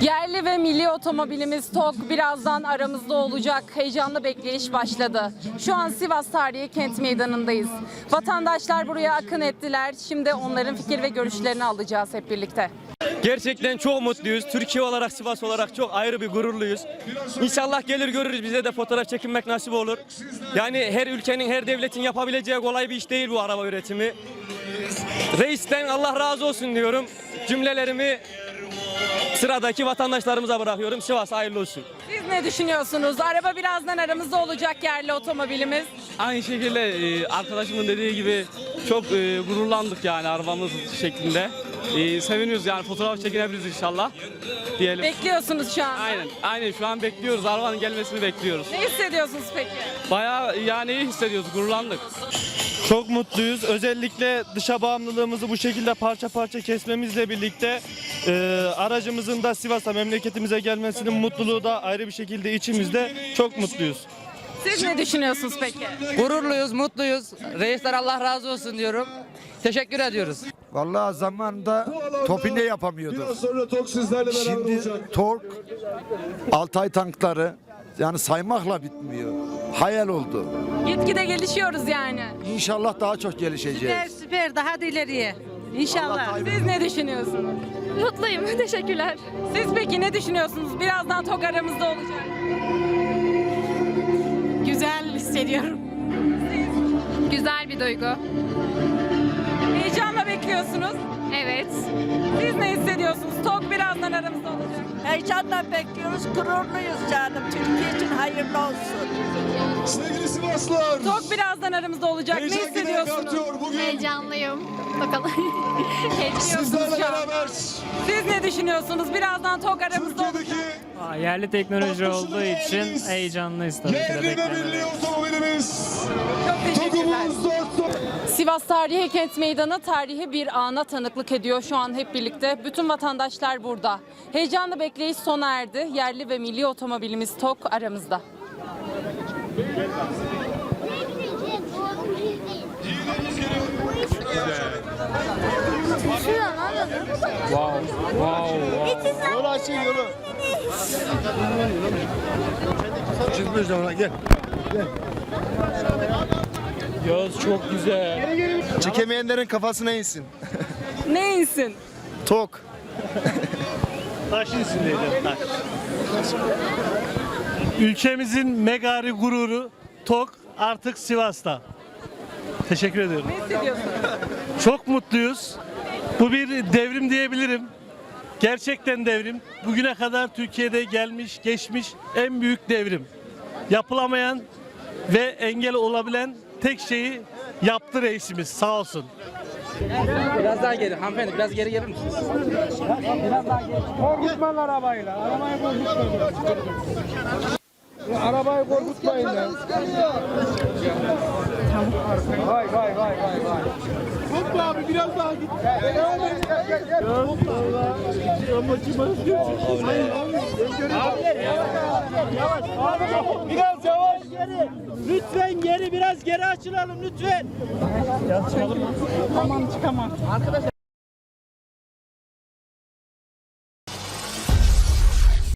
Yerli ve milli otomobilimiz TOG birazdan aramızda olacak. Heyecanlı bekleyiş başladı. Şu an Sivas Tarihi Kent Meydanı'ndayız. Vatandaşlar buraya akın ettiler. Şimdi onların fikir ve görüşlerini alacağız hep birlikte. Gerçekten çok mutluyuz. Türkiye olarak, Sivas olarak çok ayrı bir gururluyuz. İnşallah gelir görürüz bize de fotoğraf çekinmek nasip olur. Yani her ülkenin, her devletin yapabileceği kolay bir iş değil bu araba üretimi. Reisten Allah razı olsun diyorum. Cümlelerimi sıradaki vatandaşlarımıza bırakıyorum. Sivas hayırlı olsun. Siz ne düşünüyorsunuz? Araba birazdan aramızda olacak yerli otomobilimiz. Aynı şekilde e, arkadaşımın dediği gibi çok e, gururlandık yani arabamız şeklinde. E, seviniyoruz yani fotoğraf çekinebiliriz inşallah diyelim. Bekliyorsunuz şu an. Aynen, aynen şu an bekliyoruz. Arabanın gelmesini bekliyoruz. Ne hissediyorsunuz peki? Bayağı yani iyi hissediyoruz, gururlandık. Çok mutluyuz. Özellikle dışa bağımlılığımızı bu şekilde parça parça kesmemizle birlikte e, aracımızın da Sivas'a memleketimize gelmesinin mutluluğu da ayrı bir şekilde içimizde. Çok mutluyuz. Siz ne düşünüyorsunuz peki? Gururluyuz, mutluyuz. Reisler Allah razı olsun diyorum. Teşekkür ediyoruz. Vallahi zamanında Topinde yapamıyordu. Biraz sonra Tok sizlerle beraber Şimdi olacak. Tork, Altay tankları yani saymakla bitmiyor. Hayal oldu. Gitgide gelişiyoruz yani. İnşallah daha çok gelişeceğiz. Süper daha da ileriye. İnşallah. Siz ne düşünüyorsunuz? Mutluyum. Teşekkürler. Siz peki ne düşünüyorsunuz? Birazdan TOG aramızda olacak. Güzel hissediyorum. Güzel bir duygu. Heyecanla bekliyorsunuz. Evet. Siz ne hissediyorsunuz? TOG birazdan aramızda olacak. Heyecanla bekliyoruz, gururluyuz canım. Türkiye için hayırlı olsun. Sevgili Sivaslılar. TOG birazdan aramızda olacak. Ne Heyecan giderek hissediyorsunuz? artıyor bugün. Heyecanlıyım. Bakalım. Sizlerle beraber Siz ne düşünüyorsunuz? Birazdan TOG aramızda olacak. Türkiye'deki Yerli teknoloji olduğu için heyecanlıyız tabii ki de yerli ve milli otomobilimiz. Çok Sivas Tarihi Kent Meydanı tarihi bir ana tanıklık ediyor şu an hep birlikte. Bütün vatandaşlar burada. Heyecanlı bekleyiş sona erdi. Yerli ve milli otomobilimiz TOG aramızda. Çıkmıyoruz ama gel. Yağız çok güzel. Çekemeyenlerin kafasına insin. Ne insin? Tok. Taş insindeydi. Taş. Ülkemizin megari gururu TOK artık Sivas'ta. Teşekkür ediyorum. Ne? Çok mutluyuz. Bu bir devrim diyebilirim. Gerçekten devrim. Bugüne kadar Türkiye'de gelmiş, geçmiş en büyük devrim. Yapılamayan ve engel olabilen tek şeyi yaptı reisimiz. Sağ olsun. Biraz daha geri hanımefendi, biraz geri gelir misiniz? Biraz yavaş geri. Lütfen geri biraz geri açılalım lütfen.